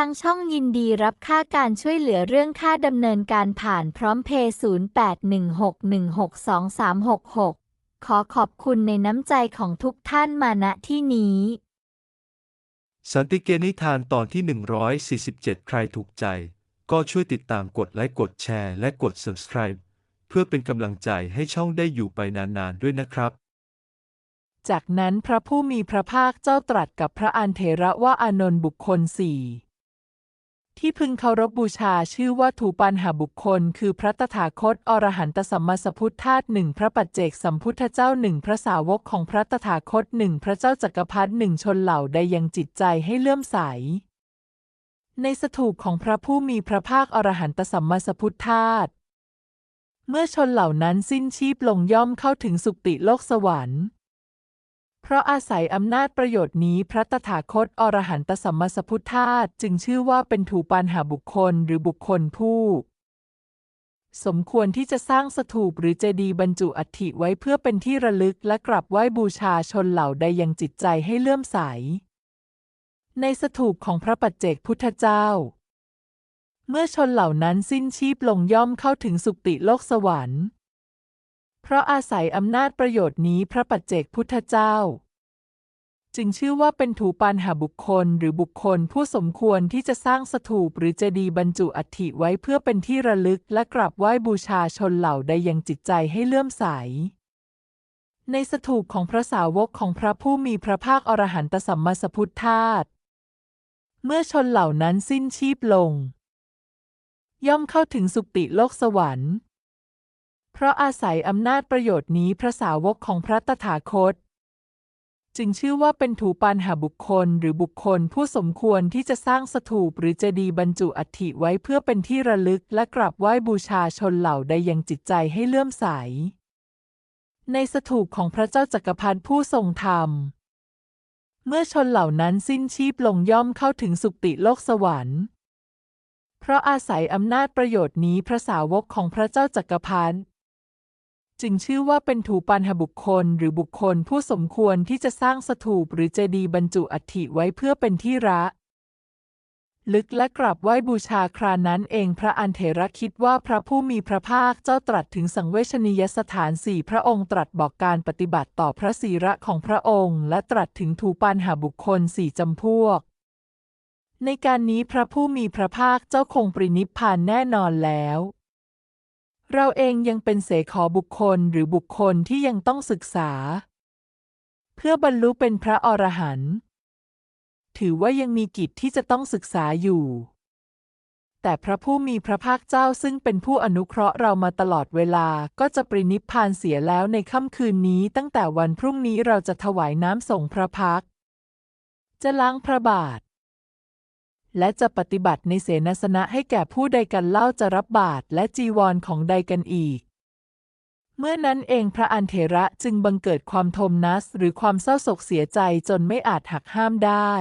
ทางช่องยินดีรับค่าการช่วยเหลือเรื่องค่าดำเนินการผ่านพร้อมเพย์0816162366 ขอขอบคุณในน้ำใจของทุกท่านมาณที่นี้ สันติเกนิทานตอนที่ 147 ใครถูกใจ ก็ช่วยติดตามกดไลค์กดแชร์และกด subscribe เพื่อเป็นกำลังใจให้ช่องได้อยู่ไปนานๆด้วยนะครับจากนั้นพระผู้มีพระภาคเจ้าตรัสกับพระอันเถระว่าอานนท์บุคคลสี่ ที่พึงเคารพบูชาชื่อว่าถูปันหาบุคคล คือพระตถาคต อรหันตสัมมาสัพพุทธาตุหนึ่งพระปัจเจกสัมพุทธเจ้าหนึ่งพระสาวกของพระตถาคตหนึ่งพระเจ้าจักรพรรดิหนึ่งชนเหล่าใดยังจิตใจให้เลื่อมใส ในสถูปของพระผู้มีพระภาคอรหันตสัมมาสัพพุทธาตุเมื่อชนเหล่านั้นสิ้นชีพลงย่อมเข้าถึงสุคติโลกสวรรค์ เพราะอาศัยอำนาจประโยชน์นี้พระตถาคตอรหันตสัมมาสัพพุทธาจึงชื่อว่าเป็นถูปันหาบุคคลหรือบุคคลผู้ สมควรที่จะสร้างสถูปหรือเจดีย์บรรจุอัฐิไว้เพื่อเป็นที่ระลึกและกราบไหว้บูชาชนเหล่าใดยังจิตใจให้เลื่อมใส ในสถูปของพระปัจเจกพุทธเจ้า เมื่อชนเหล่านั้นสิ้นชีพลงย่อมเข้าถึงสุคติโลกสวรรค์ เพราะอาศัยอำนาจประโยชน์นี้พระปัจเจกพุทธเจ้า จึงชื่อว่าเป็นถูปันหาบุคคลหรือบุคคลผู้สมควรที่จะสร้างสถูปหรือเจดีย์บรรจุอัฐิไว้เพื่อเป็นที่ระลึกและกราบไหว้บูชาชนเหล่าใดยังจิตใจให้เลื่อมใสในสถูปของพระสาวกของพระผู้มีพระภาคอรหันตสัมมาสัพพุทธาตเมื่อชนเหล่านั้นสิ้นชีพลง ย่อมเข้าถึงสุติโลกสวรรค์ เพราะอาศัยอำนาจประโยชน์นี้พระสาวกของพระตถาคต จึงชื่อว่าเป็นถูปันหาบุคคลหรือบุคคลผู้สมควรที่จะสร้างสถูปหรือเจดีย์บรรจุอัฐิไว้เพื่อเป็นที่ระลึกและกราบไหว้บูชาชนเหล่าใดยังจิตใจให้เลื่อมใส ในสถูปของพระเจ้าจักรพรรดิผู้ทรงธรรม เมื่อชนเหล่านั้นสิ้นชีพลงย่อมเข้าถึงสุติโลกสวรรค์เพราะอาศัยอำนาจประโยชน์นี้พระสาวกของพระเจ้าจักรพรรดิ จึงชื่อว่าเป็นถูปันหบุคคล หรือบุคคลผู้สมควรที่จะสร้างสถูปหรือเจดีย์บรรจุอัฐิไว้เพื่อเป็นที่ระลึกและกราบไหว้บูชาครานั้นเองพระอันเถระคิดว่าพระผู้มีพระภาคเจ้าตรัสถึงสังเวชนียสถานสี่พระองค์ตรัสบอกการปฏิบัติต่อพระศีระของพระองค์ และตรัสถึงถูปันหาบุคคลสี่จำพวก ในการนี้พระผู้มีพระภาคเจ้าคงปรินิพพานแน่นอนแล้ว เราเองยังเป็นเสขอบุคคลหรือบุคคลที่ยังต้องศึกษา เพื่อบรรลุเป็นพระอรหันต์ถือว่ายังมีกิจที่จะต้องศึกษาอยู่ แต่พระผู้มีพระภาคเจ้าซึ่งเป็นผู้อนุเคราะห์เรามาตลอดเวลาก็จะปรินิพพานเสียแล้วในค่ำคืนนี้ ตั้งแต่วันพรุ่งนี้เราจะถวายน้ำส่งพระพัก จะล้างพระบาท และจะปฏิบัติในเสนาสนะให้แก่ผู้ใดกันเล่าจะรับบาตรและจีวรของใดกันอีก เมื่อนั้นเองพระอันเถระจึงบังเกิดความโทมนัสหรือความเศร้าโศกเสียใจจนไม่อาจหักห้ามได้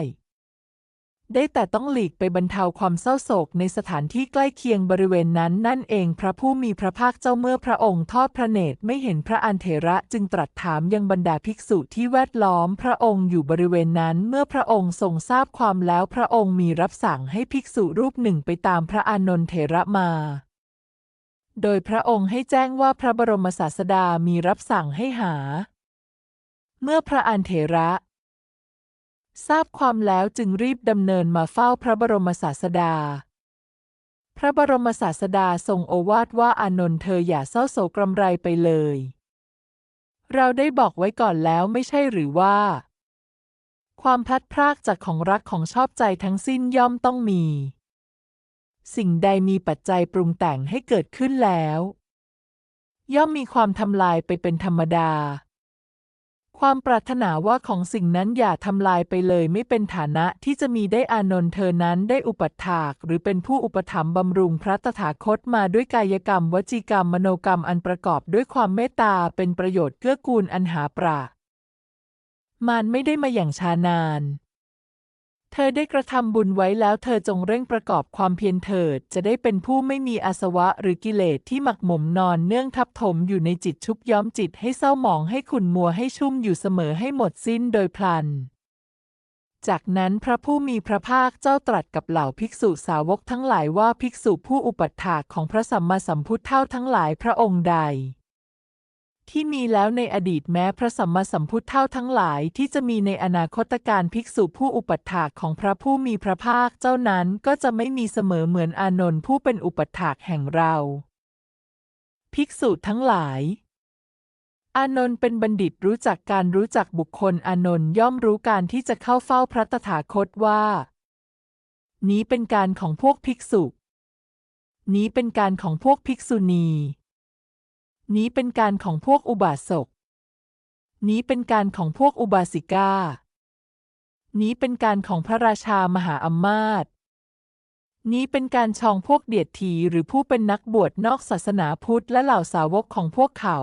ได้แต่ต้องหลีกไปบรรเทาความเศร้าโศกในสถานที่ใกล้เคียงบริเวณนั้นนั่นเองพระผู้มีพระภาคเจ้าเมื่อพระองค์ทอดพระเนตรไม่เห็นพระอันเถระจึงตรัสถามยังบรรดาภิกษุที่แวดล้อมพระองค์อยู่บริเวณนั้นเมื่อพระองค์ทรงทราบความแล้วพระองค์มีรับสั่งให้ภิกษุรูปหนึ่งไปตามพระอานนท์เถระมาโดยพระองค์ให้แจ้งว่าพระบรมศาสดามีรับสั่งให้หา เมื่อพระอันเถระ ทราบความแล้วจึงรีบดำเนินมาเฝ้าพระบรมศาสดา พระบรมศาสดาทรงโอวาทว่าอานนท์เธออย่าเศร้าโศกกำไรไปเลย เราได้บอกไว้ก่อนแล้วไม่ใช่หรือว่า ความพลัดพรากจากของรักของชอบใจทั้งสิ้นย่อมต้องมี สิ่งใดมีปัจจัยปรุงแต่งให้เกิดขึ้นแล้ว ย่อมมีความทำลายไปเป็นธรรมดา ความปรารถนาว่าของสิ่งนั้นอย่าทำลายไปเลยไม่เป็นฐานะที่จะมีได้อานนท์เธอนั้นได้อุปถาก หรือเป็นผู้อุปถัมภ์บำรุงพระตถาคตมาด้วยกายกรรม วจีกรรมมโนกรรมอันประกอบด้วยความเมตตาเป็นประโยชน์เกื้อกูลอันหาปรามานไม่ได้มาอย่างช้านาน เธอได้กระทำบุญไว้แล้วเธอจงเร่งประกอบความเพียรเถิด จะได้เป็นผู้ไม่มีอาสวะหรือกิเลสที่หมักหมมนอนเนื่องทับถมอยู่ในจิตชุบย้อมจิตให้เศร้าหมองให้ขุนมัวให้ชุ่มอยู่เสมอให้หมดสิ้นโดยพลัน จากนั้นพระผู้มีพระภาคเจ้าตรัสกับเหล่าภิกษุสาวกทั้งหลายว่าภิกษุผู้อุปัฏฐากของพระสัมมาสัมพุทธเท่าทั้งหลายพระองค์ใด ที่มีแล้วในอดีตแม้พระสัมมาสัมพุทธเท่าทั้งหลายที่จะมีในอนาคตการภิกษุผู้อุปัฏฐากของพระผู้มีพระภาคเจ้านั้นก็จะไม่มีเสมอเหมือนอานนท์ผู้เป็นอุปัฏฐากแห่งเรา ภิกษุทั้งหลาย อานนท์เป็นบัณฑิตรู้จักการรู้จักบุคคลอานนท์ย่อมรู้การที่จะเข้าเฝ้าพระตถาคตว่า นี้เป็นการของพวกภิกษุ นี้เป็นการของพวกภิกษุณี นี้เป็นการของพวกอุบาสก นี้เป็นการของพวกอุบาสิกา นี้เป็นการของพระราชามหาอัมาตย์นี้เป็นการชองพวกเดียดถีหรือผู้เป็นนักบวชนอกศาสนาพุทธและเหล่าสาวกของพวกเขา